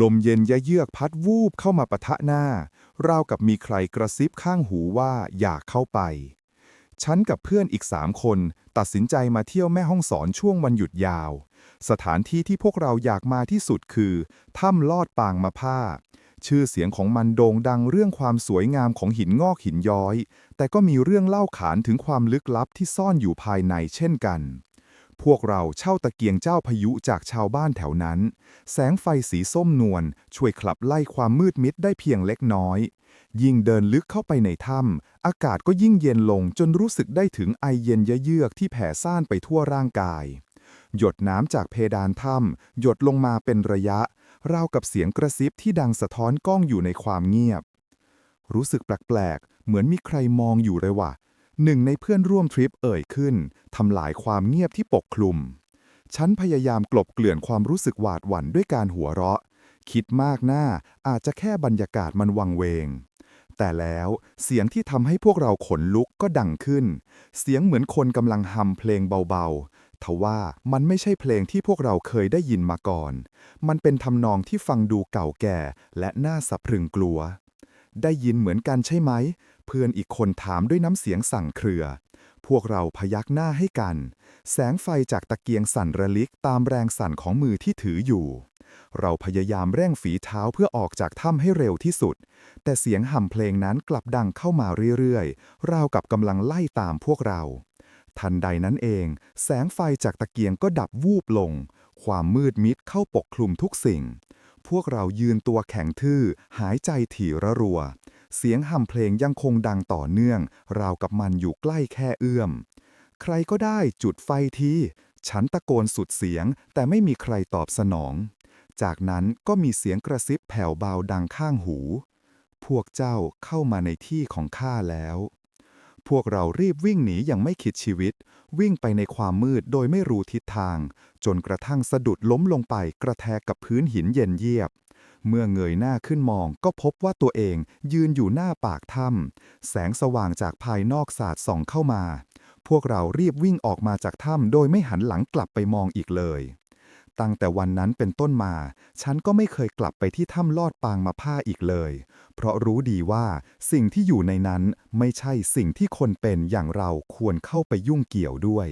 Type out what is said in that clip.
ลมเย็นยะเยือกพัดวูบเข้ามาปะทะหน้า ราวกับมีใครกระซิบข้างหูว่าอยากเข้าไป ฉันกับเพื่อนอีกสามคน ตัดสินใจมาเที่ยวแม่ห้องสอนช่วงวันหยุดยาว สถานที่ที่พวกเราอยากมาที่สุดคือถ้ำลอดปางมะผ้า ชื่อเสียงของมันโด่งดังเรื่องความสวยงามของหินงอกหินย้อย แต่ก็มีเรื่องเล่าขานถึงความลึกลับที่ซ่อนอยู่ภายในเช่นกัน พวกเราเช่าตะเกียงเจ้าพายุจากชาวบ้านแถวนั้น แสงไฟสีส้มนวลช่วยขับไล่ความมืดมิดได้เพียงเล็กน้อย ยิ่งเดินลึกเข้าไปในถ้ำอากาศก็ยิ่งเย็นลงจนรู้สึกได้ถึงไอเย็นเยือกที่แผ่ซ่านไปทั่วร่างกาย หยดน้ำจากเพดานถ้ำหยดลงมาเป็นระยะ ราวกับเสียงกระซิบที่ดังสะท้อนก้องอยู่ในความเงียบ รู้สึกแปลกๆเหมือนมีใครมองอยู่เลยว่ะ หนึ่งในเพื่อนร่วมทริปเอ่ยขึ้นทำลายความเงียบที่ปกคลุม ฉันพยายามกลบเกลื่อนความรู้สึกหวาดหวั่นด้วยการหัวเราะ คิดมากหน้าอาจจะแค่บรรยากาศมันวังเวง แต่แล้วเสียงที่ทำให้พวกเราขนลุกก็ดังขึ้น เสียงเหมือนคนกำลังฮัมเพลงเบาๆ ทว่ามันไม่ใช่เพลงที่พวกเราเคยได้ยินมาก่อน มันเป็นทำนองที่ฟังดูเก่าแก่และน่าสะพรึงกลัว ได้ยินเหมือนกันใช่ไหม เพื่อนอีกคนถามด้วยน้ำเสียงสั่งเครือ พวกเราพยักหน้าให้กัน แสงไฟจากตะเกียงสั่นระลิกตามแรงสั่นของมือที่ถืออยู่ เราพยายามเร่งฝีเท้าเพื่อออกจากถ้ำให้เร็วที่สุด แต่เสียงห่ำเพลงนั้นกลับดังเข้ามาเรื่อยๆ ราวกับกำลังไล่ตามพวกเรา ทันใดนั้นเอง แสงไฟจากตะเกียงก็ดับวูบลง ความมืดมิดเข้าปกคลุมทุกสิ่งพวกเรายืนตัวแข็งทื่อ หายใจถี่ระรัว เสียงห่ำเพลงยังคงดังต่อเนื่อง ราวกับมันอยู่ใกล้แค่เอื้อม ใครก็ได้จุดไฟที ฉันตะโกนสุดเสียง แต่ไม่มีใครตอบสนอง จากนั้นก็มีเสียงกระซิบแผ่วเบาดังข้างหู พวกเจ้าเข้ามาในที่ของข้าแล้ว พวกเรารีบวิ่งหนีอย่างไม่คิดชีวิต วิ่งไปในความมืดโดยไม่รู้ทิศทาง จนกระทั่งสะดุดล้มลงไปกระแทกกับพื้นหินเย็นเยียบ เมื่อเงยหน้าขึ้นมองก็พบว่าตัวเองยืนอยู่หน้าปากถ้ำแสงสว่างจากภายนอกสาดส่องเข้ามา พวกเรารีบวิ่งออกมาจากถ้ำโดยไม่หันหลังกลับไปมองอีกเลย ตั้งแต่วันนั้นเป็นต้นมา ฉันก็ไม่เคยกลับไปที่ถ้ำลอดปางมาผ้าอีกเลย เพราะรู้ดีว่าสิ่งที่อยู่ในนั้นไม่ใช่สิ่งที่คนเป็นอย่างเราควรเข้าไปยุ่งเกี่ยวด้วย